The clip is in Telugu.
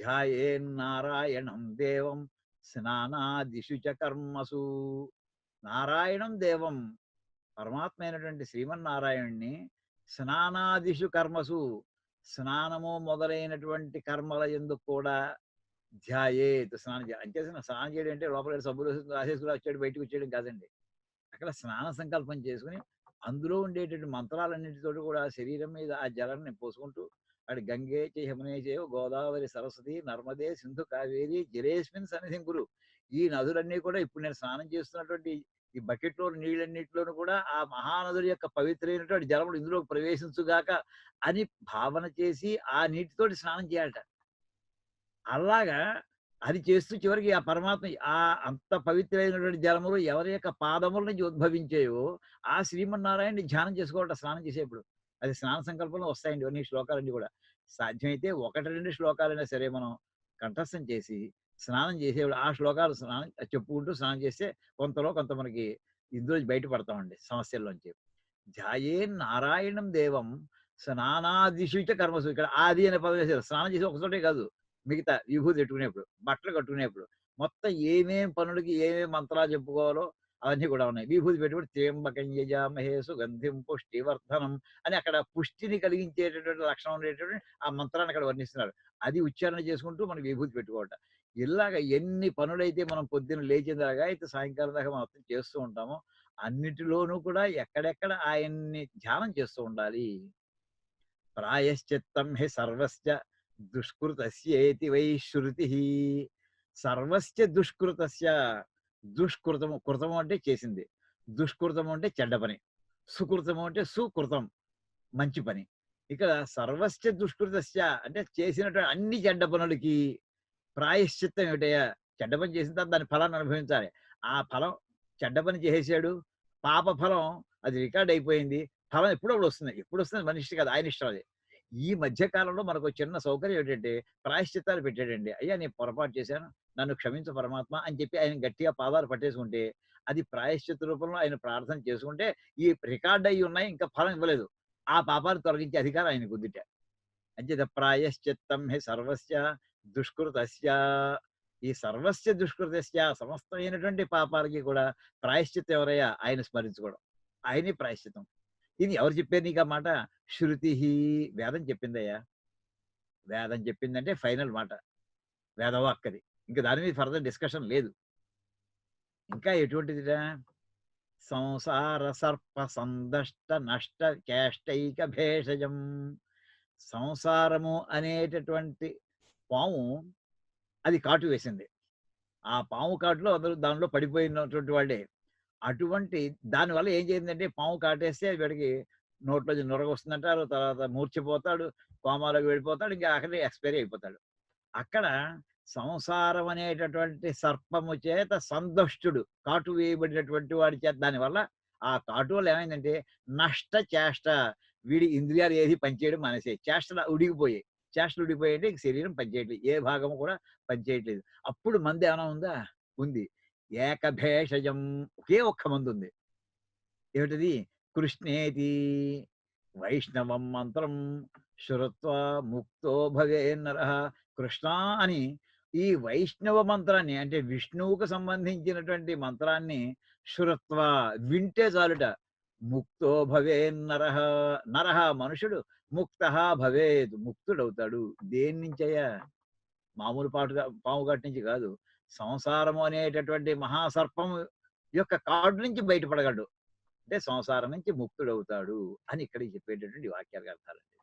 ధ్యాయేన్నారాయణం దేవం స్నానాదిషు చ కర్మసు. నారాయణం దేవం పరమాత్మ అయినటువంటి శ్రీమన్నారాయణ్ణి స్నానాదిషు కర్మసు. స్నానము మొదలైనటువంటి కర్మల ఎందుకు కూడా ధ్యాయేత్ స్నానం చేయాలి అంటే స్నానం చేయడం అంటే లోపల సబ్బులు రాసేసుకుని వచ్చాడు బయటకు వచ్చేయడం కాదండి. అక్కడ స్నాన సంకల్పం చేసుకుని అందులో ఉండేటువంటి మంత్రాలన్నిటితో కూడా శరీరం మీద ఆ జలాన్ని పోసుకుంటూ అక్కడ గంగే చే యమునే గోదావరి సరస్వతి నర్మదే సింధు కావేరి జలేస్మిన్ సన్నిధిం గురు. ఈ నదులన్నీ కూడా ఇప్పుడు నేను స్నానం చేస్తున్నటువంటి ఈ బకెట్లో నీళ్ళన్నిటిలోనూ కూడా ఆ మహానదుల యొక్క పవిత్రమైనటువంటి జలములు ఇందులో ప్రవేశించుగాక అని భావన చేసి ఆ నీటితోటి స్నానం చేయాలట. అలాగా అది చేస్తూ చివరికి ఆ పరమాత్మ ఆ అంత పవిత్రమైనటువంటి జలములు ఎవరి యొక్క పాదముల నుంచి ఉద్భవించాయో ఆ శ్రీమన్నారాయణని ధ్యానం చేసుకోవాలట స్నానం చేసేప్పుడు. అది స్నాన సంకల్పంలో వస్తాయండి ఇవన్నీ శ్లోకాలన్నీ కూడా. సాధ్యమైతే ఒకటి రెండు శ్లోకాలైనా సరే మనం కంఠస్థం చేసి స్నానం చేసేవాడు ఆ శ్లోకాలు స్నానం చెప్పుకుంటూ స్నానం చేస్తే కొంతలో కొంత మనకి ఇందులో బయటపడతామండి సమస్యల్లోంచి. జాయే నారాయణం దేవం స్నానాదిశుచ కర్మసు ఇక్కడ ఆది అనే పదం వేశారు స్నానం చేసి ఒకచోటే కాదు మిగతా విభూతి పెట్టుకునేప్పుడు బట్టలు కట్టుకునేప్పుడు మొత్తం ఏమేం పనులకి ఏమేం మంత్రాలు చెప్పుకోవాలో అవన్నీ కూడా ఉన్నాయి. విభూతి పెట్టుబడి త్రేంబకం యజామహే సుగంధిం పుష్టివర్ధనం అని అక్కడ పుష్టిని కలిగించేటటువంటి లక్షణం ఉండేటటువంటి ఆ మంత్రాన్ని అక్కడ వర్ణిస్తున్నారు. అది ఉచ్చారణ చేసుకుంటూ మనం విభూతి పెట్టుకోవట ఇలాగ ఎన్ని పనులైతే మనం పొద్దున్న లేచిన దాకా అయితే సాయంకాలం దాకా మనం మొత్తం చేస్తూ ఉంటామో అన్నిటిలోనూ కూడా ఎక్కడెక్కడ ఆయన్ని ధ్యానం చేస్తూ ఉండాలి. ప్రాయశ్చిత్తం హే సర్వస్య దుష్కృతస్యేతి వై శృతి. సర్వస్య దుష్కృతస్య దుష్కృతము కృతము అంటే చేసింది. దుష్కృతము అంటే చెడ్డ పని. సుకృతము అంటే సుకృతం మంచి పని. ఇక్కడ సర్వస్య దుష్కృతస్య అంటే చేసినటువంటి అన్ని చెడ్డ పనులకి ప్రాయశ్చిత్తం ఏమిటయ్యా? చెడ్డ పని చేసిన తర్వాత దాని ఫలాన్ని అనుభవించాలి. ఆ ఫలం చెడ్డ పని చేసేసాడు పాప ఫలం అది రికార్డ్ అయిపోయింది. ఫలం ఎప్పుడప్పుడు వస్తుంది. ఎప్పుడు వస్తుంది? మనిషి కాదు. ఆయన ఇష్టం అది. ఈ మధ్య కాలంలో మనకు ఒక చిన్న సౌకర్యం ఏంటంటే ప్రాయశ్చిత్తాలు పెట్టాడండి. అయ్యా నేను పొరపాటు చేశాను. నన్ను క్షమించు పరమాత్మ అని చెప్పి ఆయన గట్టిగా పాదాలు పట్టేసుకుంటే అది ప్రాయశ్చిత్త రూపంలో ఆయన ప్రార్థన చేసుకుంటే ఈ రికార్డ్ అయ్యి ఉన్నాయి ఇంకా ఫలం ఇవ్వలేదు. ఆ పాపాలు తొలగించే అధికారం ఆయన కుదిట అంచేత ప్రాయశ్చిత్తం హే సర్వస్య దుష్కృతస్య. ఈ సర్వస్య దుష్కృతస్య సమస్తమైనటువంటి పాపాలకి కూడా ప్రాయశ్చిత్తం ఎవరయ్యా? ఆయన స్మరించుకోవడం. ఆయనే ప్రాయశ్చిత్తం. ఇది ఎవరు చెప్పారు నీకు ఆ మాట? శృతి వేదం చెప్పిందయ్యా. వేదం చెప్పిందంటే ఫైనల్ మాట. వేదవాక్కది ఇంకా దాని మీద ఫర్దర్ డిస్కషన్ లేదు. ఇంకా ఎటువంటిదిరా? సంసార సర్ప సందష్ట నష్ట కేష్టైక భేషజం. సంసారము అనేటటువంటి పాము అది కాటు వేసింది. ఆ పాము కాటులో అందరూ దానిలో పడిపోయినటువంటి వాళ్ళే. అటువంటి దానివల్ల ఏం చేసిందంటే పాము కాటేస్తే వీడికి నోట్లో నొరగ వస్తుందంటారు తర్వాత మూర్చిపోతాడు కోమాలోకి వెళ్ళిపోతాడు ఇంకా అక్కడే ఎక్స్పైరీ అయిపోతాడు. అక్కడ సంసారం అనేటటువంటి సర్పము చేత సందుష్టుడు కాటు వేయబడినటువంటి వాడి చేత దానివల్ల ఆ కాటు వల్ల ఏమైందంటే నష్ట చేష్ట వీడి ఇంద్రియాలు ఏది పనిచేయడం మనసే చేష్టలు ఉడిగిపోయాయి. చేష్టలు ఉడిగిపోయాయి అంటే ఇంక శరీరం పనిచేయట్లేదు. ఏ భాగము కూడా పనిచేయట్లేదు. అప్పుడు మంది ఏమైనా ఉందా? ఉంది. ఏకభేషజం ఒకే ఒక్క మంది ఉంది ఏమిటది? కృష్ణేది వైష్ణవం మంత్రం శృత్వ ముక్తో భవే నర కృష్ణ అని ఈ వైష్ణవ మంత్రాన్ని అంటే విష్ణువుకు సంబంధించినటువంటి మంత్రాన్ని శృత్వ వింటే చాలుట. ముక్తో భవే నరహ నరహ మనుషుడు ముక్త భవేద్ ముక్తుడవుతాడు. దేని నుంచయ్యా? మామూలు పాటు పాము నుంచి కాదు. సంసారము అనేటటువంటి మహాసర్పము యొక్క కాడు నుంచి బయటపడగలడు. అంటే సంసారం నుంచి ముక్తుడవుతాడు అని ఇక్కడ చెప్పేటటువంటి వాక్యాలు అర్థాలండి